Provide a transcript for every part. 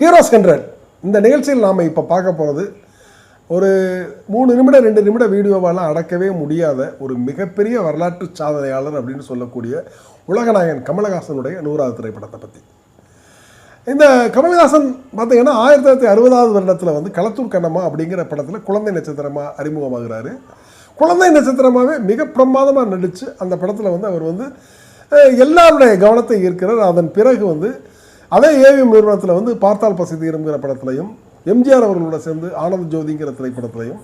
Heroes hundred இந்த நிகழ்ச்சியில் நாம் இப்போ பார்க்க போகிறது ஒரு மூணு நிமிடம் ரெண்டு நிமிட வீடியோவெல்லாம் அடக்கவே முடியாத ஒரு மிகப்பெரிய வரலாற்று சாதனையாளர் அப்படின்னு சொல்லக்கூடிய உலகநாயகன் கமலஹாசனுடைய நூறாவது திரைப்படத்தை பற்றி இந்த கமல்ஹாசன் பார்த்தீங்கன்னா ஆயிரத்தி தொள்ளாயிரத்தி அறுபதாவது வருடத்தில் வந்து களத்தூர் கண்ணம்மா அப்படிங்கிற படத்தில் குழந்தை நட்சத்திரமாக அறிமுகமாகிறாரு. குழந்தை நட்சத்திரமாகவே மிக பிரமாதமாக நடித்து அந்த படத்தில் வந்து அவர் வந்து எல்லாருடைய கவனத்தை ஈர்க்கிறார். அதன் பிறகு வந்து அதே ஏவிஎம் நிறுவனத்தில் வந்து பார்த்தால் பசிதீரம்ங்கிற படத்துலையும் எம்ஜிஆர் அவர்களோட சேர்ந்து ஆனந்த ஜோதிங்கிற திரைப்படத்திலையும்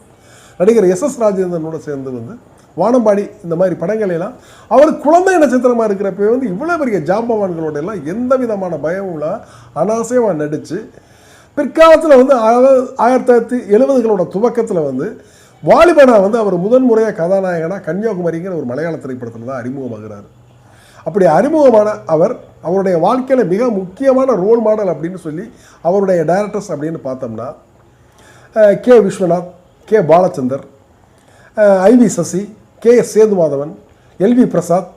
நடிகர் எஸ் எஸ் ராஜேந்திரனோட சேர்ந்து வந்து வானம்பாடி இந்த மாதிரி படங்களெல்லாம் அவர் குழந்தை நட்சத்திரமாக இருக்கிறப்ப வந்து இவ்வளோ பெரிய ஜாம்பவான்களோட எல்லாம் எந்த விதமான பயமும் இல்லை நடித்து பிற்காலத்தில் வந்து ஆயிரத்தி தொள்ளாயிரத்தி எழுபதுகளோட துவக்கத்தில் வந்து வாலிபனா வந்து அவர் முதன் முறையாக கதாநாயகனாக கன்னியாகுமரிங்கிற ஒரு மலையாள திரைப்படத்தில் தான் அறிமுகமாகிறார். அப்படி அறிமுகமான அவர் அவருடைய வாழ்க்கையில் மிக முக்கியமான ரோல் மாடல் அப்படின்னு சொல்லி அவருடைய டைரக்டர்ஸ் அப்படின்னு பார்த்தோம்னா K Viswanath K Balachander I V Sasi K S Sethumadhavan L V Prasad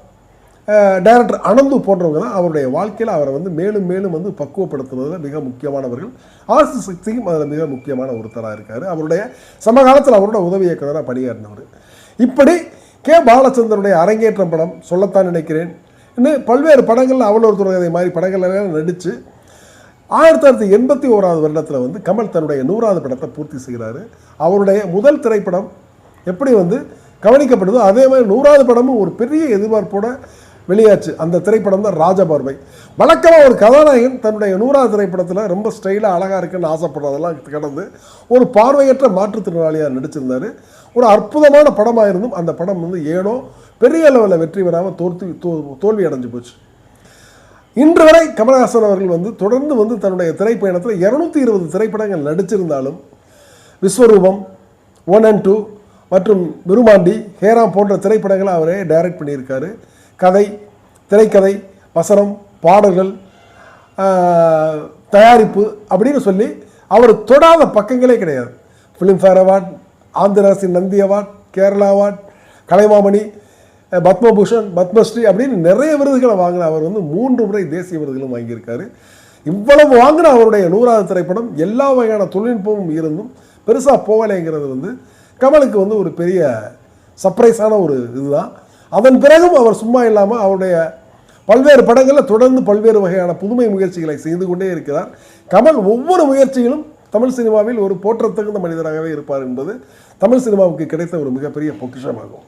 director Ananthu போன்றவங்க தான் அவருடைய வாழ்க்கையில் அவரை வந்து மேலும் மேலும் வந்து பக்குவப்படுத்துவதில் மிக முக்கியமானவர்கள். ஆர்சி சக்தியும் அதில் மிக முக்கியமான ஒருத்தராக இருக்கார். அவருடைய சமகாலத்தில் அவரோட உதவி இயக்குனராக பணியாற்றினவர். இப்படி கே பாலச்சந்தருடைய அரங்கேற்றம் படம் சொல்லத்தான் நினைக்கிறேன். இன்னும் பல்வேறு படங்களில் அவ்வளோ ஒரு துறை மாதிரி படங்கள்லாம் நடித்து ஆயிரத்தி தொள்ளாயிரத்தி எண்பத்தி ஓராவது வருடத்தில் வந்து கமல் தன்னுடைய நூறாவது படத்தை பூர்த்தி செய்கிறாரு. அவருடைய முதல் திரைப்படம் எப்படி வந்து கவனிக்கப்படுதோ அதே மாதிரி நூறாவது படமும் ஒரு பெரிய எதிர்பார்ப்போட வெளியாச்சு. அந்த திரைப்படம் தான் ராஜபார்வை. வழக்கமாக ஒரு கதாநாயகன் தன்னுடைய நூறாவது திரைப்படத்தில் ரொம்ப ஸ்டைலாக அழகாக இருக்குன்னு ஆசைப்படுறதெல்லாம் கடந்து ஒரு பார்வையற்ற மாற்றுத்திறனாளியாக நடிச்சிருந்தார். ஒரு அற்புதமான படமாக இருந்தும் அந்த படம் வந்து ஏனோ பெரிய அளவில் வெற்றி பெறாமல் தோற்று தோ- தோல்வி அடைஞ்சு போச்சு. இன்று வரை கமலஹாசன் அவர்கள் வந்து தொடர்ந்து வந்து தன்னுடைய திரைப்பயணத்தில் இரநூத்தி இருபது திரைப்படங்கள் நடிச்சிருந்தாலும் விஸ்வரூபம் ஒன் அண்ட் டூ மற்றும் விருமாண்டி ஹேராம் போன்ற திரைப்படங்களை அவரே டைரக்ட் பண்ணியிருக்காரு. கதை திரைக்கதை வசனம் பாடல்கள் தயாரிப்பு அப்படின்னு சொல்லி அவர் தொடாத பக்கங்களே கிடையாது. ஃபிலிம்ஃபேர் அவார்ட் ஆந்திர அரசின் நந்தி அவார்ட் கேரளா அவார்ட் கலைமாமணி பத்மபூஷன் பத்மஸ்ரீ அப்படின்னு நிறைய விருதுகளை வாங்கின அவர் வந்து மூன்று முறை தேசிய விருதுகளும் வாங்கியிருக்காரு. இவ்வளவு வாங்கின அவருடைய நூறாவது திரைப்படம் எல்லா வகையான தொழில்நுட்பமும் இருந்தும் பெருசாக போகலைங்கிறது வந்து கமலுக்கு வந்து ஒரு பெரிய சர்ப்ரைஸான ஒரு இதுதான். அதன் பிறகும் அவர் சும்மா இல்லாமல் அவருடைய பல்வேறு படங்களில் தொடர்ந்து பல்வேறு வகையான புதுமை முயற்சிகளை செய்து கொண்டே இருக்கிறார். கமல் ஒவ்வொரு முயற்சியிலும் தமிழ் சினிமாவில் ஒரு போற்றத்தகுந்த மனிதராகவே இருப்பார் என்பது தமிழ் சினிமாவுக்கு கிடைத்த ஒரு மிகப்பெரிய பொக்கிஷமாகும்.